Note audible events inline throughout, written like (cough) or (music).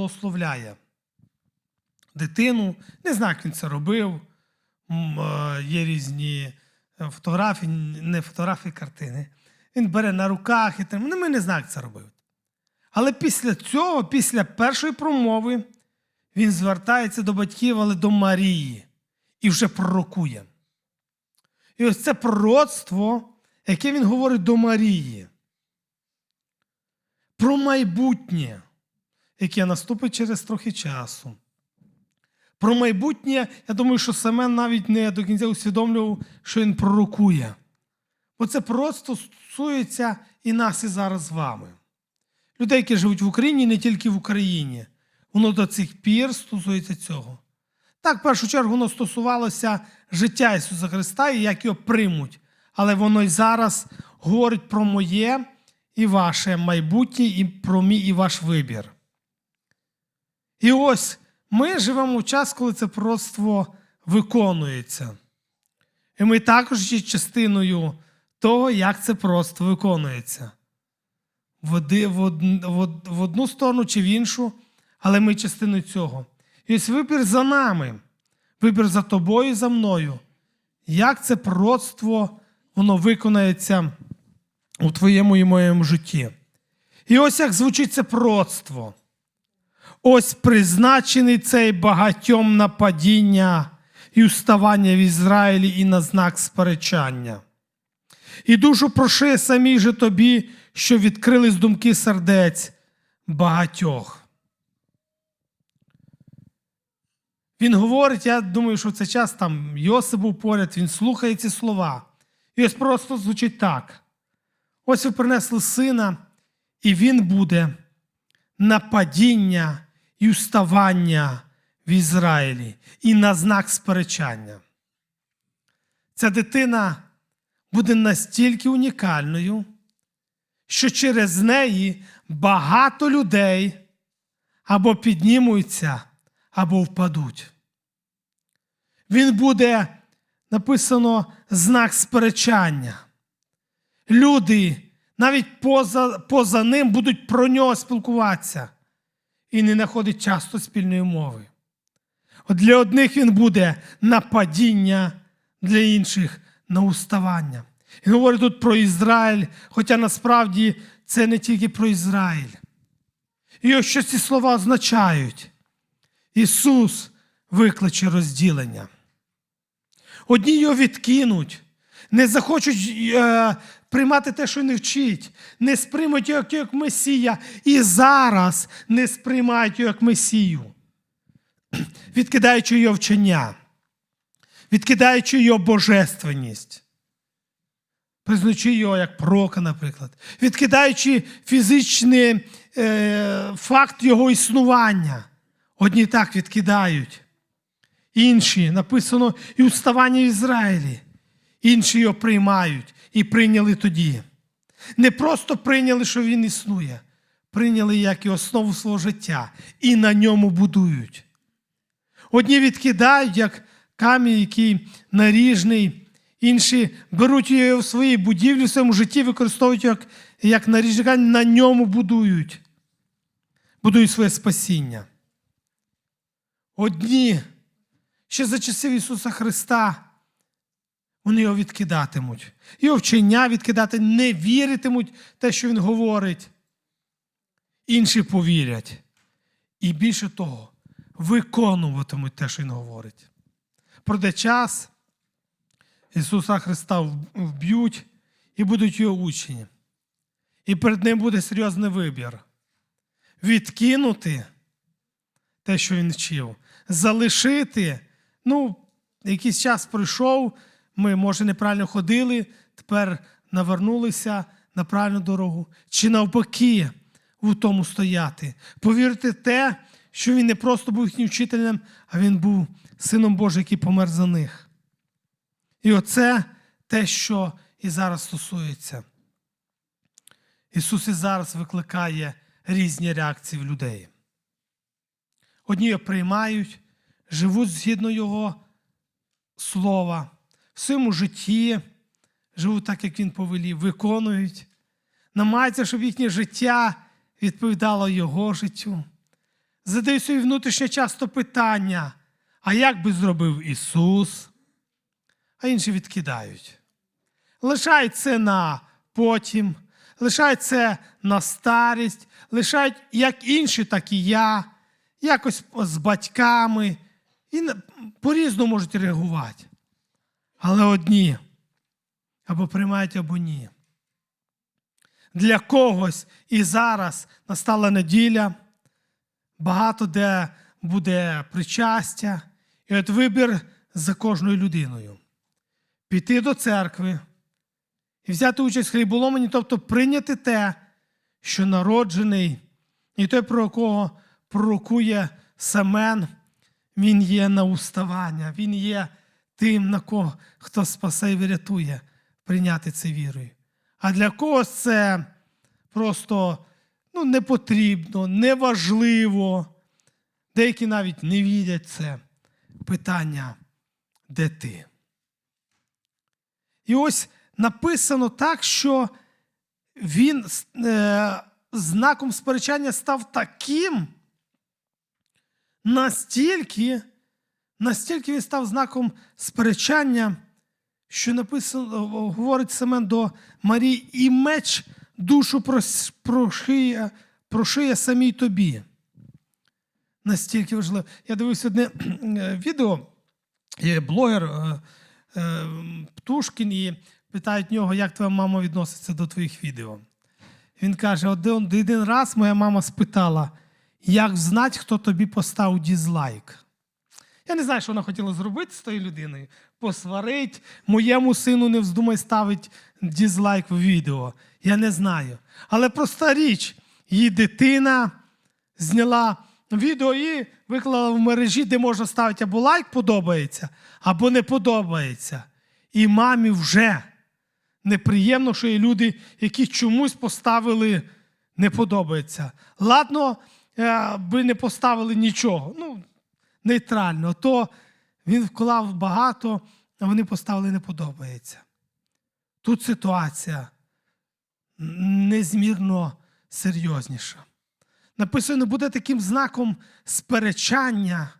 благословляє дитину. Не знаю, як він це робив. Е, Є різні е, фотографії, не фотографії, картини. Він бере на руках і там. Ну, ми не знаємо, як це робив. Але після цього, після першої промови, він звертається до батьків, але до Марії і вже пророкує. І ось це пророцтво, яке він говорить до Марії. Про майбутнє, яке наступить через трохи часу. Про майбутнє, я думаю, що Семен навіть не до кінця усвідомлював, що він пророкує. Бо це просто стосується і нас, і зараз з вами. Людей, які живуть в Україні, не тільки в Україні. Воно до цих пір стосується цього. Так, в першу чергу, воно стосувалося життя Ісуса Христа і як його приймуть. Але воно й зараз говорить про моє і ваше майбутнє, і про мій і ваш вибір. І ось ми живемо в час, коли це пророцтво виконується. І ми також є частиною того, як це просто виконується. В, оди- в, в, в одну сторону чи в іншу, але ми частиною цього. І ось вибір за нами, вибір за тобою і за мною. Як це пророцтво воно виконається у твоєму і моєму житті? І ось як звучить це пророцтво. Ось призначений цей багатьом на падіння і уставання в Ізраїлі і на знак сперечання. І душу проши самій же тобі, що відкрились думки сердець багатьох. Він говорить, я думаю, що в цей час там Йосип був поряд, він слухає ці слова. І ось просто звучить так. Ось ви принесли сина, і він буде на падіння і уставання в Ізраїлі, і на знак сперечання. Ця дитина буде настільки унікальною, що через неї багато людей або піднімуться, або впадуть. Він буде написано знак сперечання. Люди навіть поза, поза ним будуть про нього спілкуватися і не знаходить часто спільної мови. От для одних він буде на падіння, для інших на уставання. Він говорить тут про Ізраїль, хоча насправді це не тільки про Ізраїль. І ось що ці слова означають. Ісус викличе розділення. Одні його відкинуть, не захочуть е, приймати те, що не вчить, не сприймуть його як, Месія, і зараз не сприймають його як Месію, (clears throat) відкидаючи його вчення, відкидаючи його божественність, признаючи його як пророка, наприклад, відкидаючи фізичний е, факт його існування. Одні так відкидають. Інші написано і уставання в Ізраїлі. Інші його приймають і прийняли тоді. Не просто прийняли, що він існує, прийняли як і основу свого життя і на ньому будують. Одні відкидають, як камінь, який наріжний, інші беруть його в своїй будівлі, в своєму житті, використовують як, як наріжний на ньому будують, будують своє спасіння. Одні ще за часів Ісуса Христа вони його відкидатимуть. Його вчення відкидати, не віритимуть те, що Він говорить. Інші повірять. І більше того, виконуватимуть те, що Він говорить. Пройде час, Ісуса Христа вб'ють і будуть його учені. І перед ним буде серйозний вибір. Відкинути те, що він вчив, залишити. Ну, якийсь час пройшов, ми, може, неправильно ходили, тепер навернулися на правильну дорогу. Чи навпаки у тому стояти. Повірити те, що він не просто був їхнім вчителем, а він був сином Божим, який помер за них. І оце те, що і зараз стосується. Ісус і зараз викликає різні реакції в людей. Одні його приймають, живуть згідно Його слова, в своєму житті живуть так, як Він повелів, виконують, намагаються, щоб їхнє життя відповідало Його життю. задаю собі внутрішнє часто питання, а як би зробив Ісус? А інші відкидають. Лишають це на потім, лишають це на старість, лишають як інші, так і я, якось з батьками. І по-різному можуть реагувати. Але одні або приймають, або ні. Для когось і зараз настала неділя, багато де буде причастя, і от вибір за кожною людиною. Піти до церкви і взяти участь в хліболомані, тобто прийняти те, що народжений, і той, про кого пророкує Семен, він є на уставання, він є тим, на кого хто спасе і врятує, прийняти це вірою. А для когось це просто ну, не потрібно, неважливо. Деякі навіть не відять це питання, де ти. І ось написано так, що він е, знаком сперечання став таким, настільки, настільки він став знаком сперечання, що написано, говорить Семен до Марії, і меч душу прошиє, прошиє самій тобі. Настільки важливо. Я дивився одне е, відео, є блогер е, е, Птушкін, і питають нього, як твоя мама відноситься до твоїх відео. Він каже: один, один раз моя мама спитала, як знати, хто тобі поставив дізлайк. Я не знаю, що вона хотіла зробити з тою людиною. Посварить, моєму сину не вздумай ставити дізлайк в відео. Я не знаю. Але проста річ, її дитина зняла відео і виклала в мережі, де можна ставити або лайк подобається, або не подобається. І мамі вже неприємно, що є люди, які чомусь поставили не подобається. Ладно, е, би не поставили нічого. Ну, нейтрально, то він вклав багато, а вони поставили не подобається. Тут ситуація незмірно серйозніша. Написано, буде таким знаком сперечання,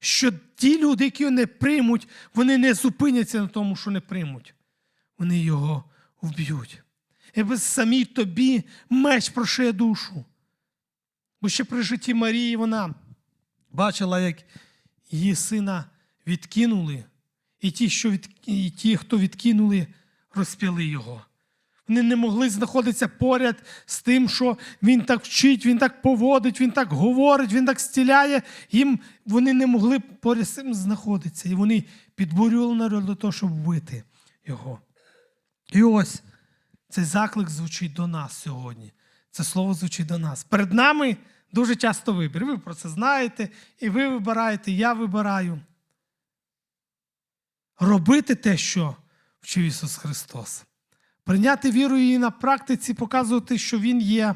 що ті люди, які його не приймуть, вони не зупиняться на тому, що не приймуть. Вони його вб'ють. І самій тобі меч прошиє душу. Бо ще при житті Марії вона бачила, як її сина відкинули, і ті, що від... і ті, хто відкинули, розп'яли його. Вони не могли знаходитися поряд з тим, що він так вчить, він так поводить, він так говорить, він так стіляє. Їм вони не могли поряд з цим знаходитися. І вони підбурювали народ для того, щоб вбити його. І ось цей заклик звучить до нас сьогодні. Це слово звучить до нас. Перед нами дуже часто вибір. Ви про це знаєте, і ви вибираєте, я вибираю. Робити те, що вчив Ісус Христос. Прийняти віру і на практиці показувати, що Він є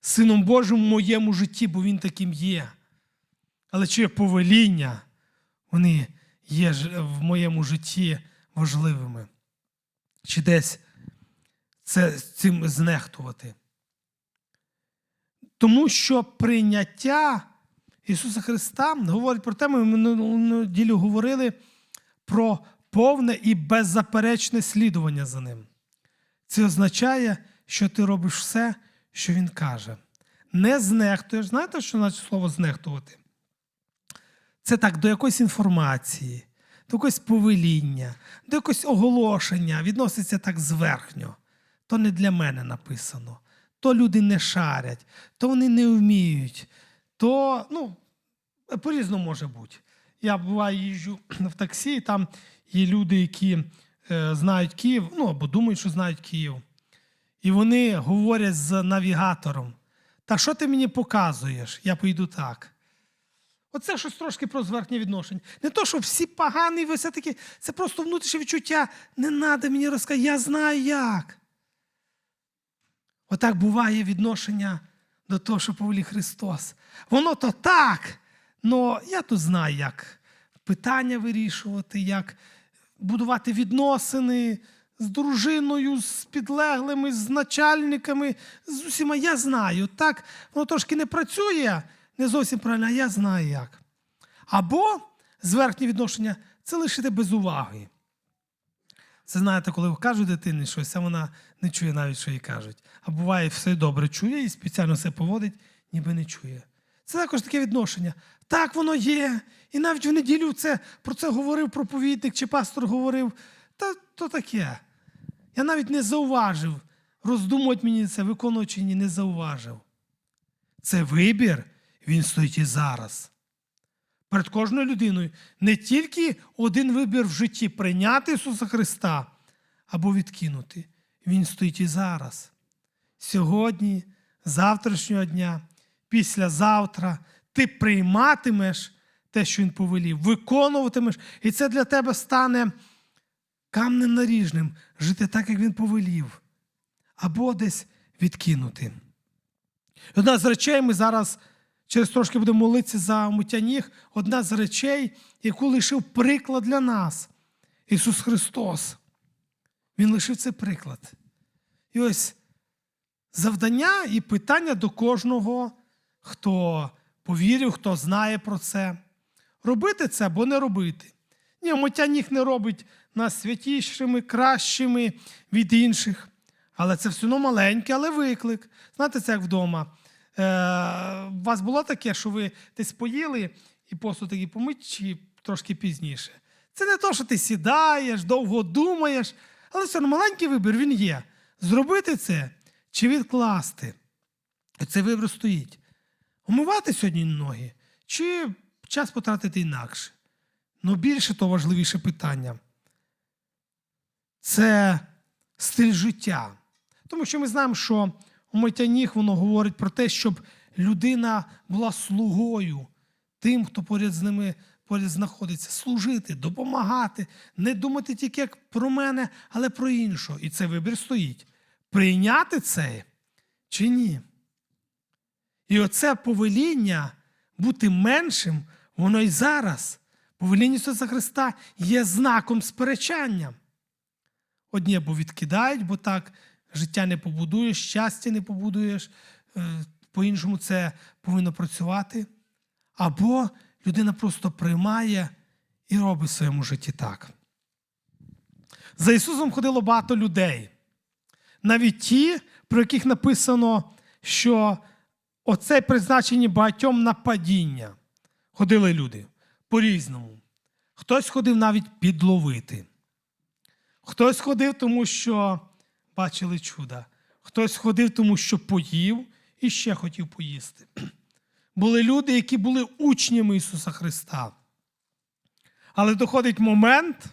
Сином Божим в моєму житті, бо Він таким є. Але чи повеління, вони є в моєму житті важливими. Чи десь це цим знехтувати. Тому що прийняття Ісуса Христа говорить про те, ми минулу неділю говорили про повне і беззаперечне слідування за ним. Це означає, що ти робиш все, що Він каже. Не знехтуєш. Знаєте, що значить слово знехтувати? Це так до якоїсь інформації, до якогось повеління, до якогось оголошення відноситься так зверхньо. То не для мене написано. То люди не шарять, то вони не вміють, то ну, по-різному може бути. Я буває їжджу (clears throat) в таксі, і там є люди, які е, знають Київ, ну або думають, що знають Київ. І вони говорять з навігатором: та що ти мені показуєш? Я поїду так. Оце щось трошки про зверхнє відношення. Не то, що всі погані, ви все-таки, це просто внутрішнє відчуття. Не треба мені розказати, я знаю як. Отак буває відношення до того, що повелі Христос. Воно то так, але я тут знаю, як питання вирішувати, як будувати відносини з дружиною, з підлеглими, з начальниками, з усіма. Я знаю. Так, воно трошки не працює не зовсім правильно, а я знаю як. Або зверхнє відношення це лишити без уваги. Це знаєте, коли кажуть дитині щось, а вона не чує навіть, що їй кажуть. А буває, все добре чує і спеціально все поводить, ніби не чує. Це також таке відношення. Так воно є. І навіть в неділю це, про це говорив проповідник чи пастор говорив. Та то таке. Я навіть не зауважив. Роздумувати мені це, виконувати чи ні, не зауважив. Це вибір, він стоїть і зараз. Перед кожною людиною не тільки один вибір в житті прийняти Ісуса Христа або відкинути. Він стоїть і зараз. Сьогодні, завтрашнього дня, післязавтра ти прийматимеш те, що Він повелів, виконуватимеш, і це для тебе стане камнем наріжним, жити так, як він повелів, або десь відкинути. Одна з речей ми зараз через трошки будемо молитися за миття ніг, одна з речей, яку лишив приклад для нас. Ісус Христос. Він лишив цей приклад. І ось завдання і питання до кожного, хто повірив, хто знає про це. Робити це або не робити. Ні, миття ніг не робить нас святішими, кращими від інших. Але це все одно маленьке, але виклик. Знаєте, це як вдома. Е, у вас було таке, що ви десь поїли і посуд такий помить чи трошки пізніше. Це не то, що ти сідаєш, довго думаєш, але все одно маленький вибір він є. Зробити це чи відкласти. Цей вибір стоїть. Умивати сьогодні ноги, чи час потратити інакше. Ну більше то важливіше питання. Це стиль життя. Тому що ми знаємо, що умиття ніг воно говорить про те, щоб людина була слугою тим, хто поряд з ними поряд знаходиться, служити, допомагати, не думати тільки як про мене, але про іншого. І цей вибір стоїть. Прийняти це чи ні? І оце повеління бути меншим, воно і зараз. Повеління Ісуса Христа є знаком сперечання. Одні або відкидають, бо так життя не побудуєш, щастя не побудуєш, е, по-іншому це повинно працювати. Або людина просто приймає і робить в своєму житті так. За Ісусом ходило багато людей. Навіть ті, про яких написано, що оце призначені багатьом на падіння. Ходили люди по-різному. Хтось ходив навіть підловити. Хтось ходив, тому що бачили чуда. Хтось ходив, тому що поїв і ще хотів поїсти. (clears throat) Були люди, які були учнями Ісуса Христа. Але доходить момент,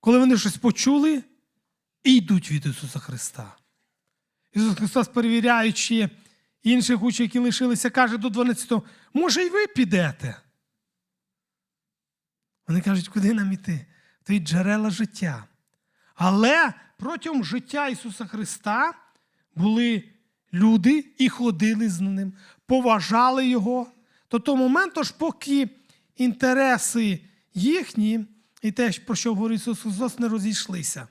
коли вони щось почули і йдуть від Ісуса Христа. Ісус Христос, перевіряючи інших учнів, які лишилися, каже до 12-го, може, й ви підете? Вони кажуть, куди нам іти? То й джерела життя. Але протягом життя Ісуса Христа були люди і ходили з ним, поважали Його. До того моменту, ж, поки інтереси їхні і те, про що говорить Ісус Христос, не розійшлися.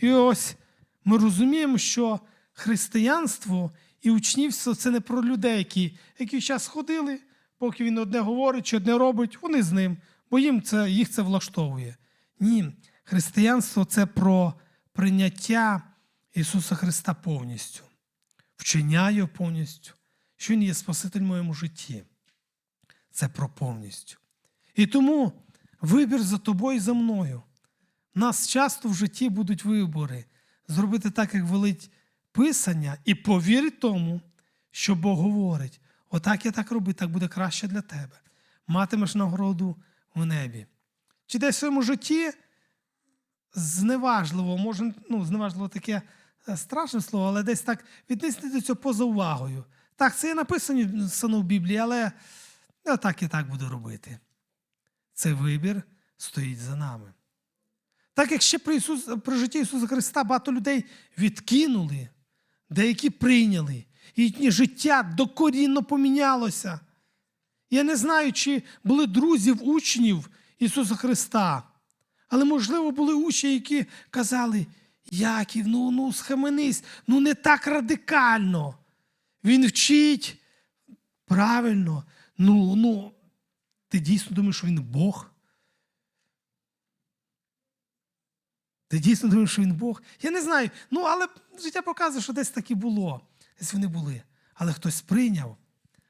І ось ми розуміємо, що християнство і учнівство це не про людей, які якийсь час ходили, поки він одне говорить чи одне робить, вони з ним, бо їм це, їх це влаштовує. Ні, християнство це про прийняття Ісуса Христа повністю, Його повністю, що Він є Спаситель в моєму житті. Це про повністю. І тому вибір за тобою і за мною. У нас часто в житті будуть вибори зробити так, як велить Писання, і повірити тому, що Бог говорить. Отак я так роблю, так буде краще для тебе. Матимеш нагороду в небі. Чи десь в своєму житті зневажливо, може, ну, зневажливо таке е, страшне слово, але десь так віднести до цього поза увагою. Так, це є написано в Біблії, але я так і так буду робити. Цей вибір стоїть за нами. Так як ще при, Ісус, при житті Ісуса Христа багато людей відкинули, деякі прийняли, їхнє життя докорінно помінялося. Я не знаю, чи були друзів, учнів Ісуса Христа, але, можливо, були учні, які казали, Яків, ну, ну схаменись, ну не так радикально. Він вчить Правильно. Ну, ну, ти дійсно думаєш, що він Бог? Ти дійсно думаєш, що він Бог? Я не знаю. Ну, але життя показує, що десь так і було. Десь вони були. Але хтось прийняв,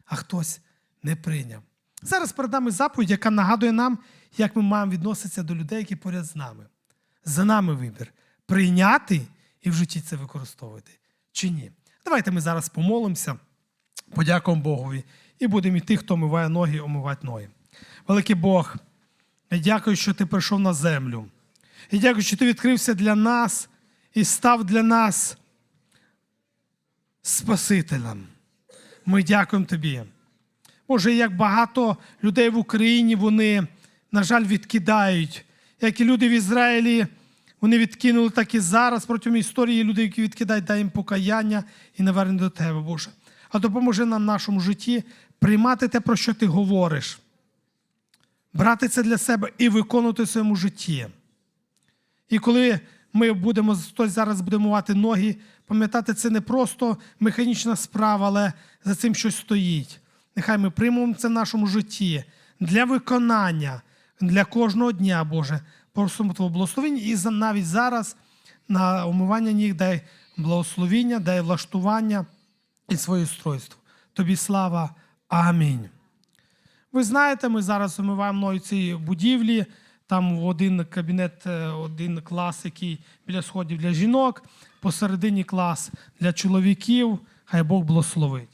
а хтось не прийняв. Зараз перед нами заповідь, яка нагадує нам, як ми маємо відноситися до людей, які поряд з нами. За нами вибір прийняти і в житті це використовувати чи ні. Давайте ми зараз помолимося, подякуємо Богові і будемо йти, хто омиває ноги, омивати ноги. Великий Бог, я дякую, що ти прийшов на землю. І дякую, що ти відкрився для нас і став для нас Спасителем. Ми дякуємо тобі. Боже, як багато людей в Україні вони, на жаль, відкидають. Як і люди в Ізраїлі, вони відкинули, так і зараз протягом історії люди, які відкидають, дай їм покаяння і навернення до тебе, Боже. А допоможи нам в нашому житті приймати те, про що ти говориш, брати це для себе і виконувати в своєму житті. І коли ми будемо хтось зараз буде мувати ноги, пам'ятати, це не просто механічна справа, але за цим щось стоїть. Нехай ми приймемо це в нашому житті для виконання, для кожного дня, Боже. Просимо Твого благословення і навіть зараз на омивання ніг дай благословіння, дай влаштування і своє устройство. Тобі слава. Амінь. Ви знаєте, ми зараз омиваємо ноги в будівлі. Там один кабінет, е, один клас, який біля сходів для жінок, посередині клас для чоловіків. Хай Бог благословить.